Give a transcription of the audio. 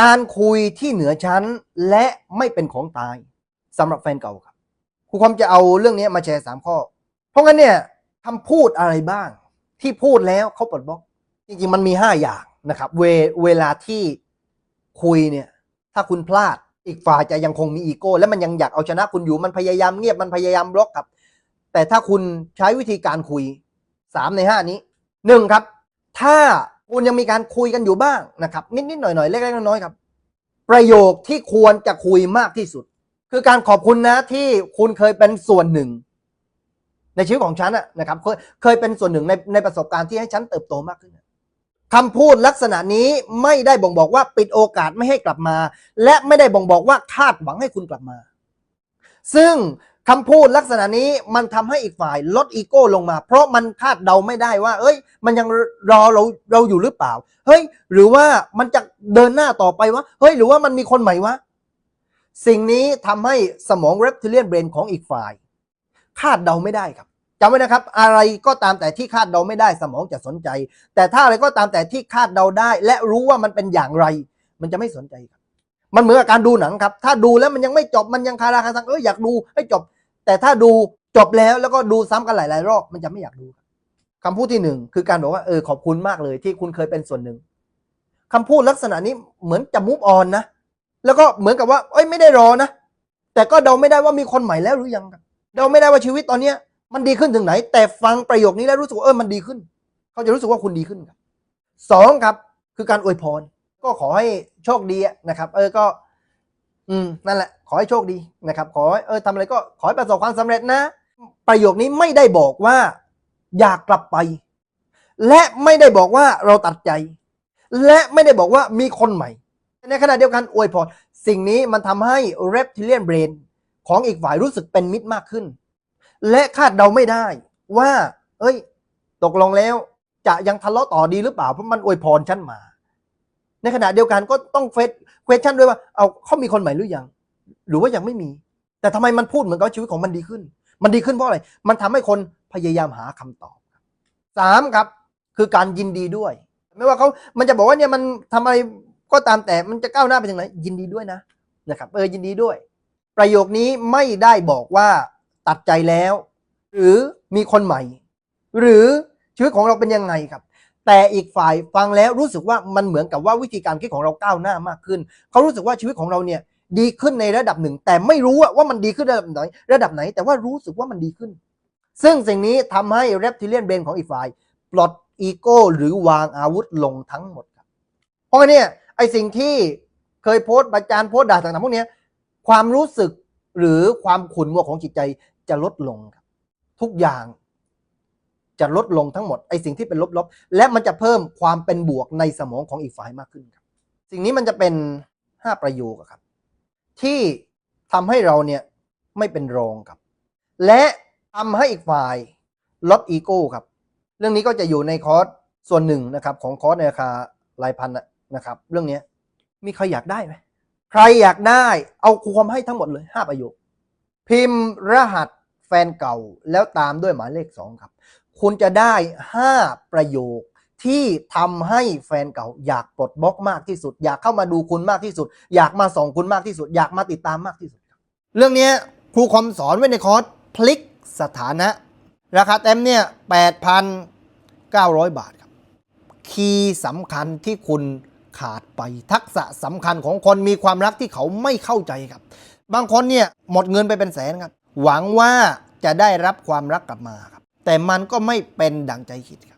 การคุยที่เหนือชั้นและไม่เป็นของตายสำหรับแฟนเก่าครับครูคอมจะเอาเรื่องนี้มาแชร์สามข้อ เพราะงั้นเนี่ยคำพูดอะไรบ้าง ที่พูดแล้วเขาปลดบล็อก จริงๆ มันมีห้าอย่างนะครับ เวเวลาที่คุยเนี่ย ถ้าคุณพลาดอีกฝ่ายจะยังคงมีอีโก้ และมันยังอยากเอาชนะคุณอยู่มันพยายามเงียบมันพยายามบล็อกครับ แต่ถ้าคุณใช้วิธีการคุยสามในห้านี้หนึ่งครับ ถ้า คุณยังมีการคุยกันอยู่บ้างนะครับ นิดๆหน่อยๆเล็กๆน้อยๆครับ ประโยคที่ควรจะคุยมากที่สุด คือการขอบคุณนะที่คุณเคยเป็นส่วนหนึ่ง ในชีวิตของฉันอะนะครับเคยเคยเป็นส่วนหนึ่งในในประสบการณ์ที่ให้ฉันเติบโตมากขึ้นคำพูดลักษณะนี้ไม่ได้บ่งบอกว่าปิดโอกาสไม่ให้กลับมา และไม่ได้บ่งบอกว่าคาดหวังให้คุณกลับมา ซึ่ง คำพูดลักษณะนี้มันทำให้อีกฝ่ายลดอีโก้ลงมา เพราะมันคาดเดาไม่ได้ว่า เอ้ย มันยังรอเราเราอยู่หรือเปล่า เฮ้ย หรือว่ามันจะเดินหน้าต่อไปวะเฮ้ย หรือว่ามันมีคนใหม่วะสิ่งนี้ทำให้สมอง reptilian brain ของอีกฝ่าย คาดเดาไม่ได้ครับจำไว้นะครับ อะไรก็ตามแต่ที่คาดเดาไม่ได้สมองจะสนใจ แต่ถ้าอะไรก็ตามแต่ที่คาดเดาได้ และรู้ว่ามันเป็นอย่างไร มันจะไม่สนใจครับ มันเหมือนกับการดูหนังครับ ถ้าดูแล้วมันยังไม่จบมันยังคาราคาซังเอออยากดูให้จบ แต่ถ้าดูจบแล้วแล้วก็ดูซ้ำกันหลาย ๆ รอบมันจะไม่อยากดูครับคำพูดที่หนึ่งคือการบอกว่าเออขอบคุณมากเลยที่คุณเคยเป็นส่วนหนึ่งคำพูดลักษณะนี้เหมือนจะมุฟออนนะแล้วก็เหมือนกับว่าเอ้ยไม่ได้รอนะแต่ก็เดาไม่ได้ว่ามีคนใหม่แล้วหรือยังเดาไม่ได้ว่าชีวิตตอนเนี้ย มันดีขึ้นถึงไหน แต่ฟังประโยคนี้แล้วรู้สึกว่าเออมันดีขึ้น เขาจะรู้สึกว่าคุณดีขึ้นครับสองครับ คือการอวยพร ก็ขอให้โชคดีนะครับ เออก็ อืมนั่นแหละ ขอให้โชคดีนะครับ ขอเออทำอะไรก็ขอให้ประสบความสำเร็จนะ ประโยคนี้ไม่ได้บอกว่าอยากกลับไป และไม่ได้บอกว่าเราตัดใจ และไม่ได้บอกว่ามีคนใหม่ ในขณะเดียวกันอวยพรสิ่งนี้มันทำให้ reptilian brain ของอีกฝ่ายรู้สึกเป็นมิตรมากขึ้น และคาดเดาไม่ได้ว่า เอ้ย ตกลงแล้วจะยังทะเลาะต่อดีหรือเปล่าเพราะมันอวยพรฉันมา ในขณะเดียวกันก็ต้องเฟซเควชั่นด้วยว่าเอาเขามีคนใหม่หรือยัง หรือว่ายังไม่มี แต่ทำไมมันพูดเหมือนกับชีวิตของมันดีขึ้น มันดีขึ้นเพราะอะไร มันทำให้คนพยายามหาคำตอบสามครับ คือการยินดีด้วย ไม่ว่าเขามันจะบอกว่าเนี่ยมันทำอะไรก็ตามแต่มันจะก้าวหน้าไปถึงไหนยินดีด้วยนะนะครับเออยินดีด้วย ประโยคนี้ไม่ได้บอกว่าตัดใจแล้ว หรือมีคนใหม่ หรือชีวิตของเราเป็นยังไงครับ แต่อีกฝ่ายฟังแล้วรู้สึกว่ามันเหมือนกับว่าวิธีการคิดของเราก้าวหน้ามากขึ้น เขารู้สึกว่าชีวิตของเราเนี่ย ดีขึ้นในระดับหนึ่ง แต่ไม่รู้ว่ามันดีขึ้นระดับไหน ระดับไหน แต่ว่ารู้สึกว่ามันดีขึ้น ซึ่งสิ่งนี้ทำให้ reptilian brain ของอีกฝ่ายปลดอีโก้หรือวางอาวุธลงทั้งหมดครับ เพราะงั้นเนี่ยไอสิ่งที่เคยโพสต์ประจานโพสต์ด่าต่างๆพวกเนี้ยความรู้สึกหรือความขุ่นมัวของจิตใจจะลดลงครับ ทุกอย่างจะลดลงทั้งหมดไอสิ่งที่เป็นลบๆ และมันจะเพิ่มความเป็นบวกในสมองของอีกฝ่ายมากขึ้นครับ สิ่งนี้มันจะเป็นห้าประโยคครับ ที่ทำให้เราเนี่ยไม่เป็นรองครับ และทำให้อีกฝ่ายลดอีโก้ครับ เรื่องนี้ก็จะอยู่ในคอร์สส่วนหนึ่งนะครับ ของคอร์สในราคารายพันนะครับ เรื่องนี้มีใครอยากได้ไหมใครอยากได้เอาครูความให้ทั้งหมดเลยห้าประโยค พิมพ์รหัสแฟนเก่าแล้วตามด้วยหมายเลขสองครับ คุณจะได้ห้าประโยค ที่ทำให้แฟนเก่าอยากปลดบล็อกมากที่สุด อยากเข้ามาดูคุณมากที่สุด อยากมาส่องคุณมากที่สุด อยากมาติดตามมากที่สุด เรื่องนี้ครูคอมสอนไว้ในคอร์สพลิกสถานะ ราคาเต็มเนี่ย8,900 บาทครับ คีย์สำคัญที่คุณขาดไปทักษะสำคัญของคนมีความรักที่เขาไม่เข้าใจครับ บางคนเนี่ยหมดเงินไปเป็นแสนครับ หวังว่าจะได้รับความรักกลับมาครับ แต่มันก็ไม่เป็นดังใจคิดครับ